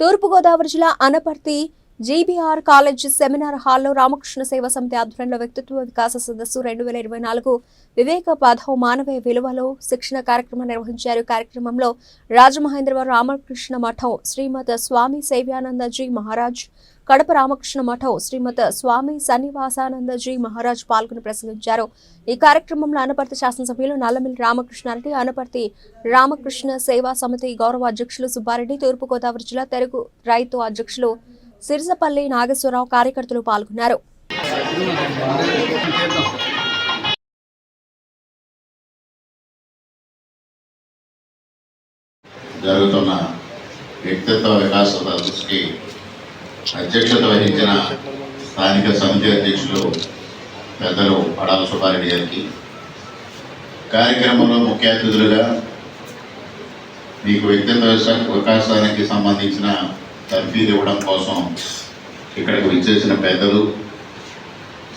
తూర్పుగోదావరి జిల్లా Anaparthi GBR college seminar హాల్లో రామకృష్ణ సేవా సమితి ఆధ్వర్యంలో వ్యక్తిత్వ వికాస సదస్సు రెండు వేల ఇరవై నాలుగు వివేక పాధవ్ మానవీయ విలువలో శిక్షణ కార్యక్రమం నిర్వహించారు. కార్యక్రమంలో రాజమహేంద్రవరం రామకృష్ణ మఠం శ్రీమద్ స్వామి సేవ్యానందజీ మహారాజ్ కడప రామకృష్ణ మఠం శ్రీమద్ స్వామి సన్నివాసానందజీ మహారాజ్ పాల్గొని ప్రసంగించారు. ఈ కార్యక్రమంలో అనపర్తి శాసనసభ్యులు నల్లమిల్లి రామకృష్ణారెడ్డి అనపర్తి రామకృష్ణ సేవా సమితి గౌరవ అధ్యక్షులు సుబ్బారెడ్డి తూర్పుగోదావరి జిల్లా తెలుగు రైతు అధ్యక్షులు సిరిసపల్లి నాగేశ్వరరావు కార్యకర్తలు పాల్గొన్నారు. జరుగుతున్న వ్యక్తిత్వ వికాస సదస్సుకి అధ్యక్షత వహించిన స్థానిక సమితి అధ్యక్షులు పెద్దలు పడాల సుబ్బారెడ్డి గారికి. కార్యక్రమంలో ముఖ్య అతిథులుగా మీకు వ్యక్తిత్వ వికాసానికి సంబంధించిన తర్ఫీదు ఇవ్వడం కోసం ఇక్కడికి విచ్చేసిన పెద్దలు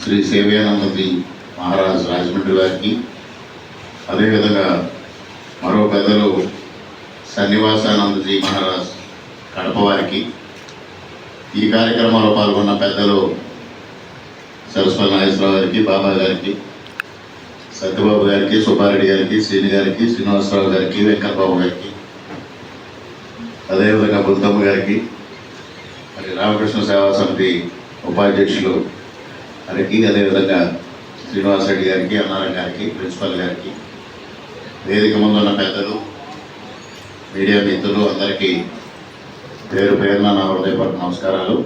శ్రీ సేవ్యానందజీ మహారాజ్ రాజమండ్రి గారికి అదేవిధంగా మరో పెద్దలు సన్నివాసానందజీ మహారాజ్ కడప వారికి ఈ కార్యక్రమంలో పాల్గొన్న పెద్దలు సరస్వతి నాగేశ్వరరావు గారికి బాబా గారికి సత్యబాబు గారికి సుబ్బారెడ్డి గారికి శ్రీని గారికి శ్రీనివాసరావు గారికి వెంకటబాబు గారికి అదేవిధంగా బుద్ధమ్మ గారికి మరి రామకృష్ణ సేవా సమితి ఉపాధ్యక్షులు గారికి అదేవిధంగా శ్రీనివాసరెడ్డి గారికి అన్నారం గారికి ప్రిన్సిపల్ గారికి వేదిక ముందున్న పెద్దలు మీడియా మిత్రులు అందరికీ పేరు పేరున నా హృదయపూర్వక నమస్కారాలు.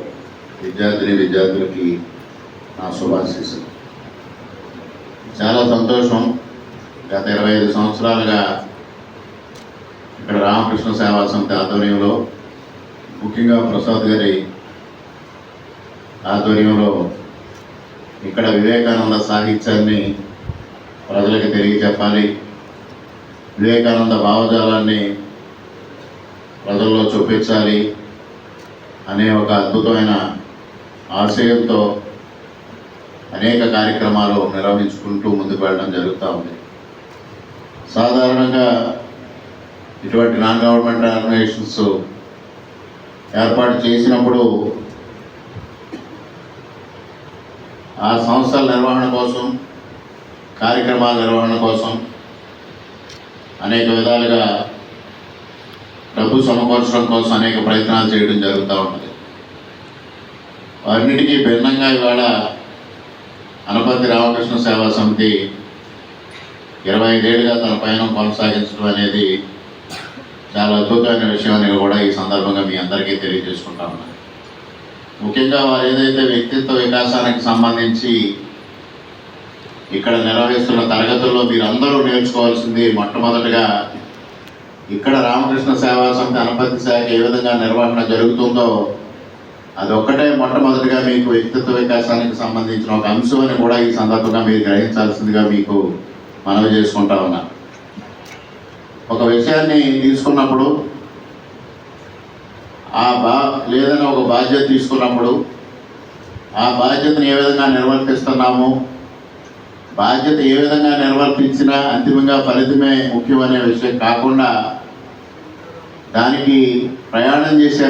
విద్యార్థిని విద్యార్థులకి నా శుభాశీస్సులు. చాలా సంతోషం. గత ఇరవై ఐదు సంవత్సరాలుగా ఇక్కడ రామకృష్ణ సేవా సమితి ఆధ్వర్యంలో ముఖ్యంగా ప్రసాద్ గారి ఆధ్వర్యంలో ఇక్కడ వివేకానంద సాహిత్యాన్ని ప్రజలకు తెలియచెప్పాలి వివేకానంద భావజాలాన్ని ప్రజల్లో చూపించాలి అనే ఒక అద్భుతమైన ఆశయంతో అనేక కార్యక్రమాలు నిర్వహించుకుంటూ ముందుకు వెళ్ళడం జరుగుతూ ఉంది. సాధారణంగా ఇటువంటి నాన్ గవర్నమెంట్ ఆర్గనైజేషన్స్ ఏర్పాటు చేసినప్పుడు ఆ సంస్థల నిర్వహణ కోసం కార్యక్రమాల నిర్వహణ కోసం అనేక విధాలుగా డబ్బు సమకూర్చడం కోసం అనేక ప్రయత్నాలు చేయడం జరుగుతూ ఉంటుంది వారిన్నిటికీ భిన్నంగా ఇవాళ అనపతి రామకృష్ణ సేవా సమితి ఇరవై ఐదేళ్ళుగా తన పయనం కొనసాగించడం అనేది చాలా అద్భుతమైన విషయం అని కూడా ఈ సందర్భంగా మీ అందరికీ తెలియజేసుకుంటా ఉన్నాను ముఖ్యంగా వారు ఏదైతే వ్యక్తిత్వ వికాసానికి సంబంధించి ఇక్కడ నిర్వహిస్తున్న తరగతుల్లో మీరు అందరూ నేర్చుకోవాల్సింది మొట్టమొదటిగా ఇక్కడ రామకృష్ణ సేవా సమితి అనపతి శాఖ ఏ విధంగా నిర్వహణ జరుగుతుందో అది ఒక్కటే మొట్టమొదటిగా మీకు వ్యక్తిత్వ వికాసానికి సంబంధించిన ఒక అంశం అని కూడా ఈ సందర్భంగా మీరు గ్రహించాల్సిందిగా మీకు మనవి చేసుకుంటా ఉన్నాను ఒక విషయాన్ని తీసుకున్నప్పుడు ఆ బా లేదని ఒక బాధ్యత తీసుకున్నప్పుడు ఆ బాధ్యతను ఏ విధంగా నిర్వర్తిస్తున్నాము బాధ్యత ఏ విధంగా నిర్వర్తించినా అంతిమంగా ఫలితమే ముఖ్యమనే విషయం కాకుండా దానికి ప్రయాణం చేసే